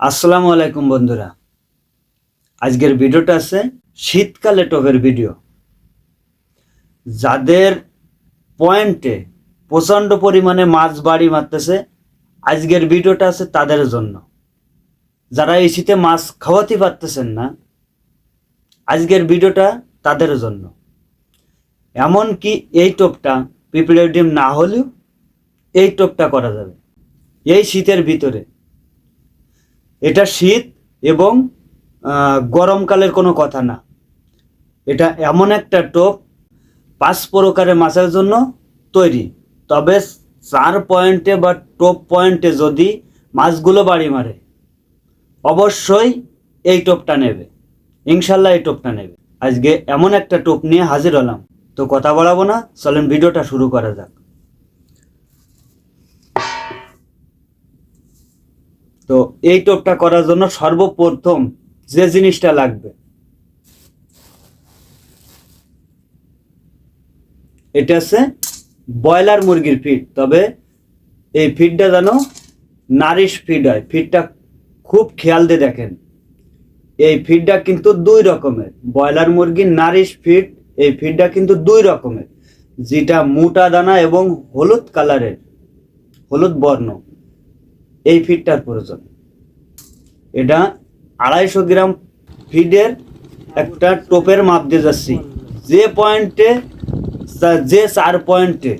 আসসালামু আলাইকুম বন্ধুরা। আজকের ভিডিওটা আছে শীতকালে টপের ভিডিও। যাদের পয়েন্টে প্রচণ্ড পরিমাণে মাছ বাড়ি মারতেছে, আজকের ভিডিওটা আছে তাদের জন্য। যারা এই শীতে মাছ খাওয়াতে পারতেছেন না, আজকের ভিডিওটা তাদের জন্য। এমন কি এই টোপটা পিঁপড়ের ডিম না হলেও এই টোপটা করা যাবে। এই শীতের ভিতরে এটা শীত এবং গরমকালের কোনো কথা না। এটা এমন একটা টোপ পাঁচ প্রকারের মাছের জন্য তৈরি। তবে চার পয়েন্টে বা টোপ পয়েন্টে যদি মাছগুলো বাড়ি মারে, অবশ্যই এই টোপটা নেবে। ইনশাল্লাহ এই টোপটা নেবে। আজকে এমন একটা টোপ নিয়ে হাজির হলাম। তো কথা বলাবো না, চলেন ভিডিওটা শুরু করা যাক। এই টোপটা করার জন্য সর্বপ্রথম যে জিনিসটা লাগবে, এটা হচ্ছে ব্রয়লার মুরগির ফিড। তবে এই ফিডটা যেন নারিশ ফিড হয়, ফিডটা খুব খেয়াল দিয়ে দেখেন। এই ফিডটা কিন্তু দুই রকমের, ব্রয়লার মুরগির নারিশ ফিড, এই ফিডটা কিন্তু দুই রকমের। যেটা মোটা দানা এবং হলুদ কালারের, হলুদ বর্ণ, এই ফিডটার প্রয়োজন। এটা আড়াইশো গ্রাম ফিডের একটা টোপের মাপ দিয়ে যাচ্ছি। যে পয়েন্টে, যে চার পয়েন্টে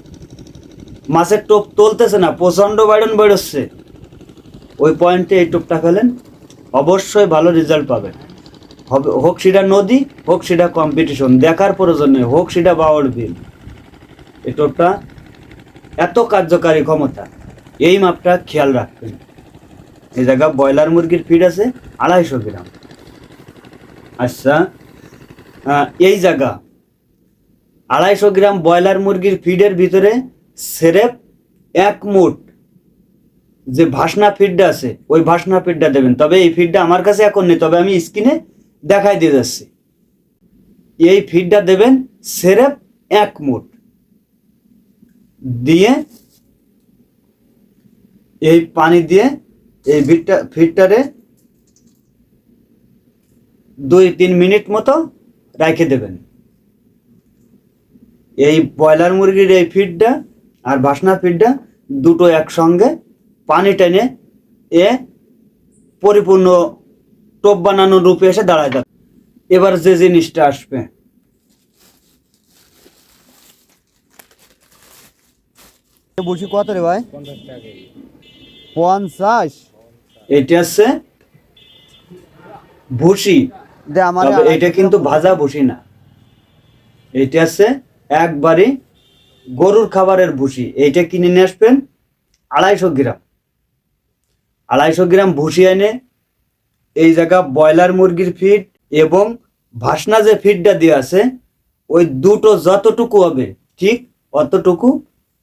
মাছের টোপ তুলতেছে না, প্রচণ্ড বাইরন বেরোচ্ছে, ওই পয়েন্টে এই টোপটা ফেলেন, অবশ্যই ভালো রেজাল্ট পাবেন। হবে, হোক সেটা নদী, হোক সেটা কম্পিটিশন দেখার প্রয়োজন নেই, হোক সেটা বাউর বিল। এই টোপটা এত কার্যকারী ক্ষমতা, এই মাপটা খেয়াল রাখবেন। এই জায়গা ব্রয়লার মুরগির ফিড আছে আড়াইশো গ্রাম। আচ্ছা এই জায়গা আড়াইশো গ্রাম ব্রয়লার মুরগির ফিডের ভিতরে সেরেপ এক মুঠ যে ভাসনা ফিডটা আছে, ওই ভাসনা ফিডটা দেবেন। তবে এই ফিডটা আমার কাছে এখন নেই, তবে আমি স্ক্রিনে দেখাই দিয়ে যাচ্ছি। এই ফিডটা দেবেন সেরেপ এক মুঠ। দিয়ে এই পানি দিয়ে এই ফিটটা ফিটটারে দুই তিন মিনিট মতো রেখে দেবেন। এই ব্রয়লার মুরগির এই ফিডটা আর বাসনা ফিডটা দুটো একসঙ্গে পানি টেনে এ পরিপূর্ণ টোপ বানানোর রূপে এসে দাঁড়ায় যাবে এবার যে জিনিসটা আসবে। বসি কত রে ভাই? পঞ্চাশ। এটা হচ্ছে ভুসি। এটা কিন্তু ভাজা ভুসি না। এটা হচ্ছে একবারে গরুর খাবারের ভুসি। এইটা কিনে নিয়ে আসবেন আড়াইশো গ্রাম। আড়াইশো গ্রাম ভুসি এনে এই জায়গা ব্রয়লার মুরগির ফিড এবং ভাসনা যে ফিডটা দিয়ে আছে ওই দুটো যতটুকু হবে ঠিক অতটুকু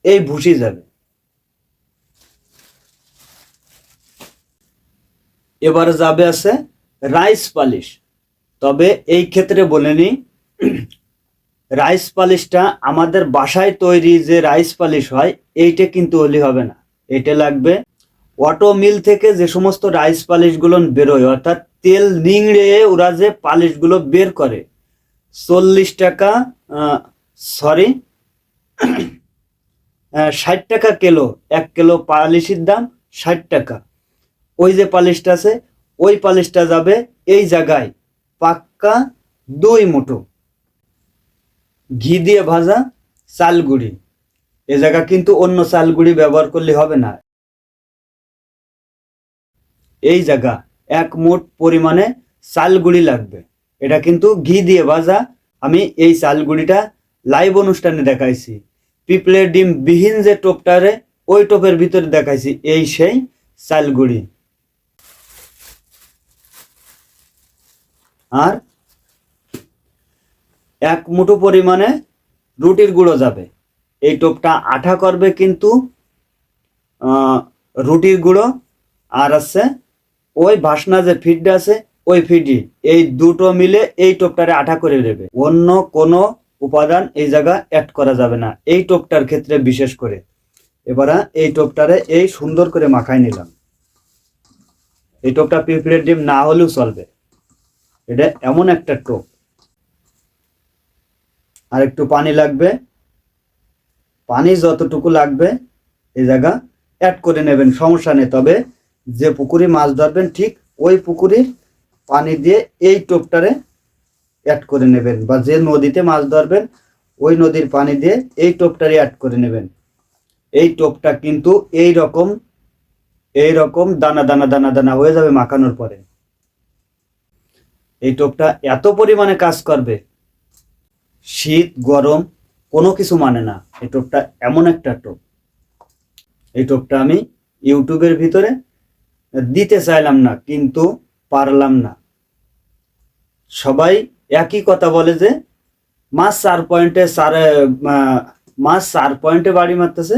এই ভুসি যাবে। এবার যাবে আছে রাইস পালিশ। তবে এই ক্ষেত্রে বলে নিই, রাইস পালিশটা আমাদের বাসায় তৈরি যে রাইস পালিশ হয়, এইটা কিন্তু হলে হবে না। এটা লাগবে অটো মিল থেকে যে সমস্ত রাইস পালিশগুলো বেরোয়, অর্থাৎ তেল নিংড়ে ওরা যে পালিশগুলো বের করে, চল্লিশ টাকা সরি ষাট টাকা কিলো, এক কিলো পালিশের দাম ষাট টাকা। ওই যে পালিশটা আছে, ওই পালিশটা যাবে এই জায়গায়। পাক্কা দুই মুঠো। ঘি দিয়ে ভাজা চালগুড়ি এ জায়গা কিন্তু অন্য চালগুড়ি ব্যবহার করলে হবে না। এই জায়গা এক মুঠ পরিমাণে চালগুড়ি লাগবে। এটা কিন্তু ঘি দিয়ে ভাজা। আমি এই চালগুড়িটা লাইভ অনুষ্ঠানে দেখাইছি। পিপলের ডিম বিহীন যে টোপটারে, ওই টোপের ভিতরে দেখাইছি। এই সেই চালগুড়ি আর এক মুঠো পরিমাণে রুটির গুঁড়ো যাবে। এই টোপটা আঠা করবে কিন্তু রুটির গুঁড়ো আর আছে ওই ভাসনা যে ফিডটা আছে, ওই ফিডি এই দুটো মিলে এই টোপটারে আঠা করে দেবে অন্য কোনো উপাদান এই জায়গা অ্যাড করা যাবে না। এই টোপটার ক্ষেত্রে বিশেষ করে। এবারে এই টোপটারে এই সুন্দর করে মাখায় নিলাম। এই টোপটা পিঁপড়ের ডিম না হলেও চলবে। এটা এমন একটা টোপ। আর একটু পানি লাগবে। পানি যতটুকু লাগবে, এ জায়গা অ্যাড করে নেবেন, সমস্যা নেই। তবে যে পুকুরে মাছ ধরবেন, ঠিক ওই পুকুরে পানি দিয়ে এই টোপটারে অ্যাড করে নেবেন বা যে নদীতে মাছ ধরবেন, ওই নদীর পানি দিয়ে এই টোপটারে অ্যাড করে নেবেন। এই টোপটা কিন্তু এই রকম এই রকম দানা দানা দানা দানা হয়ে যাবে মাখানোর পরে। এই টোপটা এত পরিমাণে কাজ করবে। শীত, গরম কোনো কিছু মানে না। এই টোপটা এমন একটা টোপ। এই টোপটা আমি ইউটিউবের ভিতরে দিতে চাইলাম না, কিন্তু পারলাম না। সবাই একই কথা বলে যে, মাছ চার পয়েন্টে চার মাছ চার পয়েন্টে বাড়ি মারতেছে,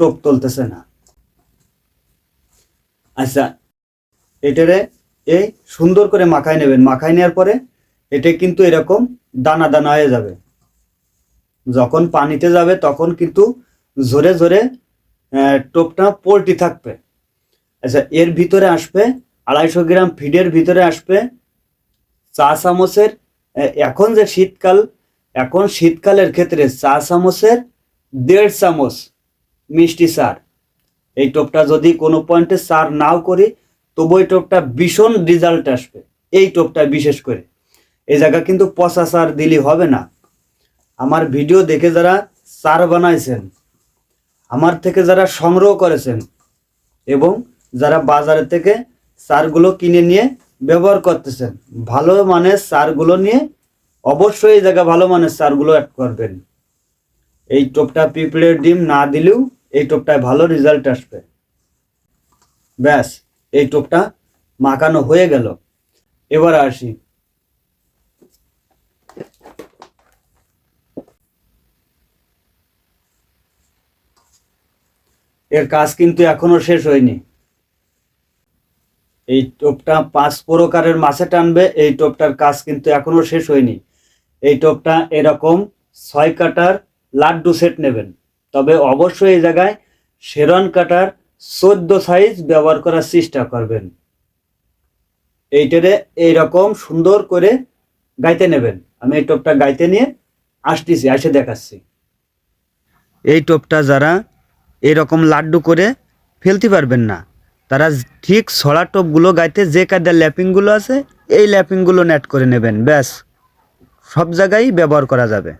টোপ তুলতেছে না। আচ্ছা এটারে এই সুন্দর করে মাখায় নেবেন। মাখায় নেওয়ার পরে এটা কিন্তু এরকম দানা দানা হয়ে যাবে। যখন পানিতে যাবে তখন কিন্তু জোরে জোরে টোপটা পোল্টি থাকবে। আচ্ছা এর ভিতরে আসবে আড়াইশো গ্রাম ফিডের ভিতরে আসবে চা চামচের এখন যে শীতকাল, এখন শীতকালের ক্ষেত্রে চা চামচের দেড় চামচ মিষ্টি সার। এই টোপটা যদি কোনো পয়েন্টে সার নাও করি তবু এই টোপটা ভীষণ রেজাল্ট আসবে। এই টোপটা বিশেষ করে। এই জায়গা কিন্তু পচা সার দিলে হবে না। আমার ভিডিও দেখে যারা সার বানাইছেন, আমার থেকে যারা সংগ্রহ করেছেন এবং যারা বাজারে থেকে সারগুলো কিনে নিয়ে ব্যবহার করতেছেন, ভালো মানের সারগুলো নিয়ে অবশ্যই এই জায়গা ভালো মানের সারগুলো অ্যাড করবেন। এই টোপটা পিঁপড়ের ডিম না দিলেও এই টোপটায় ভালো রেজাল্ট আসবে। ব্যাস। এই টোপটা মাখানো হয়ে গেল। এবার আসি। এর কাজ কিন্তু এখনও শেষ হয়নি। এই টোপটা পাঁচ প্রকারের মাছে টানবে, এই টোপটার কাজ কিন্তু এখনও শেষ হয়নি। এই টোপটা এরকম ছয় কাটার লাড্ডু সেট নেবেন। তবে অবশ্যই এই জায়গায় শেরন কাটার চোদ্দ সাইজ ব্যবহার করার চেষ্টা করবেন। এইটারে এইরকম সুন্দর করে গাইতে নেবেন। আমি এই টোপটা গাইতে নিয়ে আসতেছি এসে দেখাচ্ছি। এই টোপটা যারা এরকম লাড্ডু করে ফেলতে পারবেন না, তারা ঠিক ছড়া টোপগুলো গাইতে যে কায়দার ল্যাপিংগুলো আছে, এই ল্যাপিংগুলো নেট করে নেবেন, ব্যাস। সব জায়গায় ব্যবহার করা যাবে।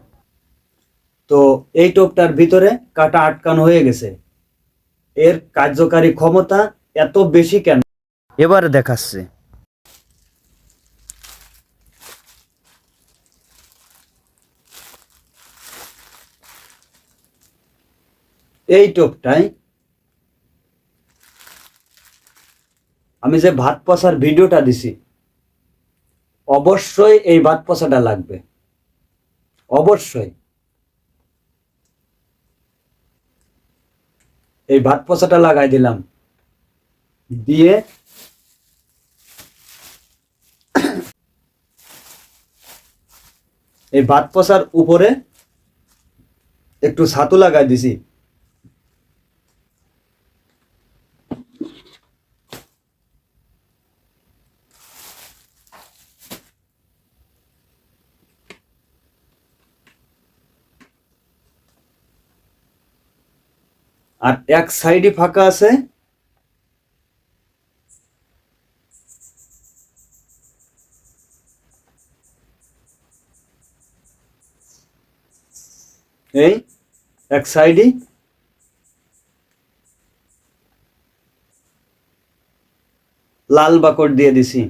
তো এই টোপটার ভিতরে কাটা আটকানো হয়ে গেছে। এর কার্যকারী ক্ষমতা এত বেশি কেন? এবারে দেখাচ্ছে। এই টোপটায় আমি যে ভাত পচার ভিডিওটা দিছি অবশ্যই এই ভাত পচাটা লাগবে। অবশ্যই। এই ভাত পচাটা লাগাই দিলাম। দিয়ে এই ভাত পচার উপরে একটু ছাতু লাগাই দিছি। আর এক সাইডে ফাঁকা আছে। এই এক সাইডে। লাল বাকড় দিয়ে দিছি।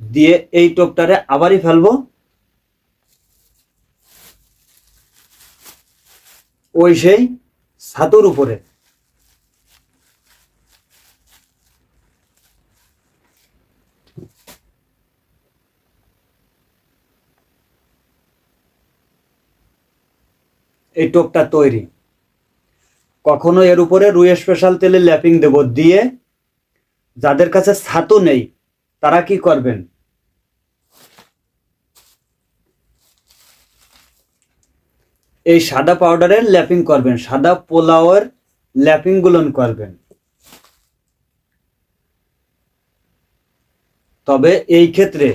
দিয়ে এই টোপটারে আবারই ফেলব। ওই সেই ছাতুর উপরে। এই টোপটা তৈরি। কখনো এর উপরে রুই স্পেশাল তেলে ল্যাপিং দেব দিয়ে যাদের কাছে ছাতু নেই, তারা কি করবেন? এই সাদা পাউডারের ল্যাপিং করবেন, সাদা পোলাওয়ের ল্যাপিং গুলন করবেন। তবে এই ক্ষেত্রে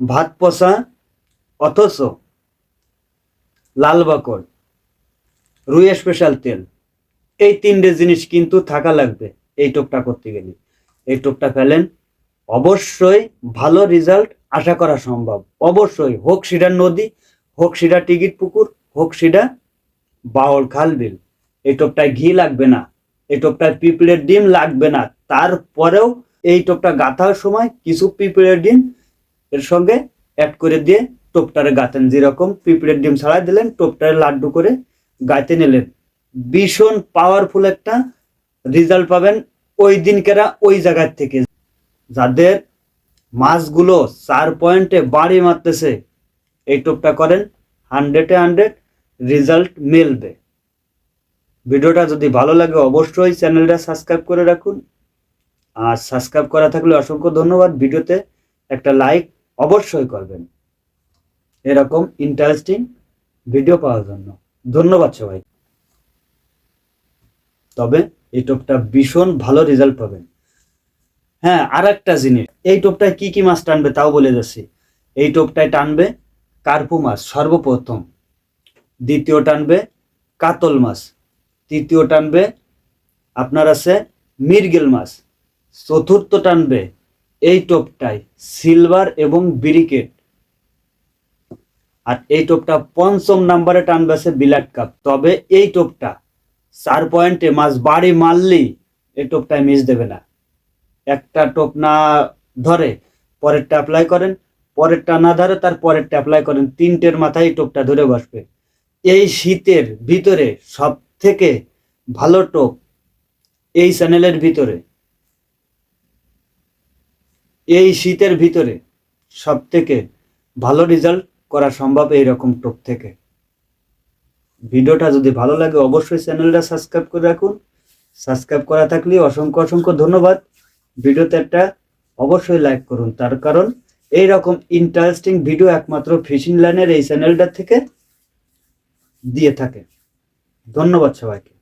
ভাত পচা অথচ লাল বাকড় রুই স্পেশাল তেল, এই তিনটে জিনিস কিন্তু থাকা লাগবে এই টোপটা করতে গেলে। এই টোপটা ফেলেন, অবশ্যই ভালো রেজাল্ট আশা করা সম্ভব। অবশ্যই হোক সেটা নদী হোক সেটা টিকিট পুকুর, হোক সেটা বাউল খাল বিল। এই টোপটায় ঘি লাগবে না, এই টোপটায় পিঁপড়ের ডিম লাগবে না। তারপরেও এই টোপটা গাঁথার সময় কিছু পিঁপড়ের ডিম এর সঙ্গে অ্যাড করে দিয়ে টোপটারে গাঁথেন। যেরকম পিঁপড়ের ডিম ছাড়াই দিলেন, টোপটারে লাড্ডু করে গাইতে নিলেন। ভীষণ পাওয়ারফুল একটা রেজাল্ট পাবেন ওই দিনকেরা ওই জায়গার থেকে। যাদের মাছগুলো চার পয়েন্টে বাড়ি মারতেছে এই টোপটা করেন হান্ড্রেডে হান্ড্রেড রেজাল্ট মিলবে। ভিডিওটা যদি ভালো লাগে অবশ্যই চ্যানেলটা সাবস্ক্রাইব করে রাখুন। আর সাবস্ক্রাইব করা থাকলে অসংখ্য ধন্যবাদ। ভিডিওতে একটা লাইক অবশ্যই করবেন। এরকম ইন্টারেস্টিং ভিডিও পাওয়ার জন্য। ধন্যবাদ সবাই তবে এই টোপটা ভীষণ ভালো রেজাল্ট পাবেন। হ্যাঁ আর একটা জিনিস। এই টোপটায় কি কি মাছ টানবে তাও বলে যাচ্ছি এই টোপটায় টানবে কার্পু মাছ সর্বপ্রথম। দ্বিতীয় টানবে কাতল মাছ। তৃতীয় টানবে, আপনার আছে মিরগেল মাছ। চতুর্থ টানবে এই টোপটায় সিলভার এবং ব্রিকেট। আর এই টোপটা পঞ্চম নাম্বারে টানবে আছে বিলাট কাপ। তবে এই টোপটা চার পয়েন্টে মাছ বাড়ি মারলেই এই টোপটায় মিস দেবে না। একটা টোপ না ধরে পরেরটা অ্যাপ্লাই করেন। পরেরটা না ধরে তার পরেরটা অ্যাপ্লাই করেন, তিনটের মাথায় টোপটা ধরে বসবে। এই শীতের ভিতরে সব থেকে ভালো টোপ এই চ্যানেলের ভিতরে। এই শীতের ভিতরে সব থেকে ভালো রেজাল্ট করা সম্ভব এই রকম টোপ থেকে। ভিডিওটা যদি ভালো লাগে অবশ্যই চ্যানেলটা সাবস্ক্রাইব করে রাখুন। সাবস্ক্রাইব করা থাকলে অসংখ্য অসংখ্য ধন্যবাদ। ভিডিওতে একটা অবশ্যই লাইক করুন, তার কারণ এই রকম ইন্টারেস্টিং ভিডিও একমাত্র ফিশিং লাইনের এই চ্যানেলটা থেকে দিয়ে থাকে। ধন্যবাদ সবাইকে।